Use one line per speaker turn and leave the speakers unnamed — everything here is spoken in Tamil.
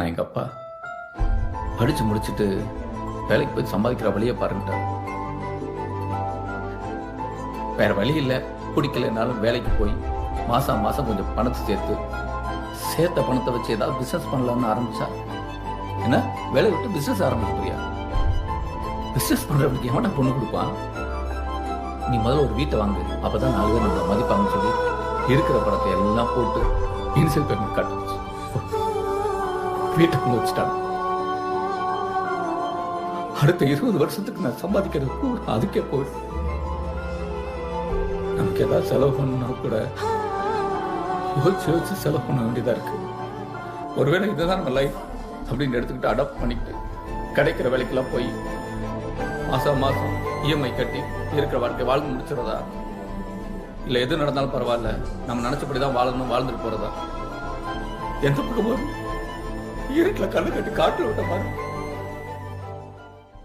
ஆனால் எங்கள் அப்பா படித்து முடிச்சுட்டு வேலைக்கு போய் சம்பாதிக்கிற வழியை பாருங்கிட்டார் வேற வழி இல்லை. பிடிக்கலைனாலும் வேலைக்கு போய் மாதம் மாதம் கொஞ்சம் பணத்தை சேர்த்து சேர்த்த பணத்தை வச்சு ஏதாவது பிஸ்னஸ் பண்ணலாம்னு ஆரம்பிச்சா என்ன? வேலையை விட்டு பிஸ்னஸ் ஆரம்பிக்கிறியா? பிஸ்னஸ் பண்றவனுக்கு எவன்டா பொண்ணு கொடுப்பான்? நீ முதல்ல ஒரு வீட்டை வாங்கு. அப்போ தான் நாலு பேர் நம்மளை மதிப்பாங்கன்னு சொல்லி இருக்கிற படத்தை எல்லாம் போட்டு இன்சல் பேமெண்ட் கட்டுச்சு. வீட்டுக்கு கொண்டு வச்சுட்டாங்க அடுத்த இருபது வருஷத்துக்கு நான் சம்பாதிக்கிறது அதுக்கே போய் நமக்கு ஏதாவது செலவு பண்ணா கூட யோசிச்சு யோசிச்சு செலவு பண்ண வேண்டியதா இருக்கு. ஒருவேளை இதுதான் நம்ம லைஃப் அப்படின்னு எடுத்துக்கிட்டு அடாப்ட் பண்ணிக்கிட்டு கிடைக்கிற வேலைக்கெல்லாம் போய் மாசம் மாசம் இஎம்ஐ கட்டி இருக்கிற வாழ்க்கை வாழ்ந்து முடிச்சிடறதா? இல்லை எது நடந்தாலும் பரவாயில்ல. நம்ம நினச்சபடி தான் வாழணும் வாழ்ந்துட்டு போகிறதா எந்த பக்கமும் இருட்டில் கண்ணு கட்டி காட்டில் விட்ட மாதிரி.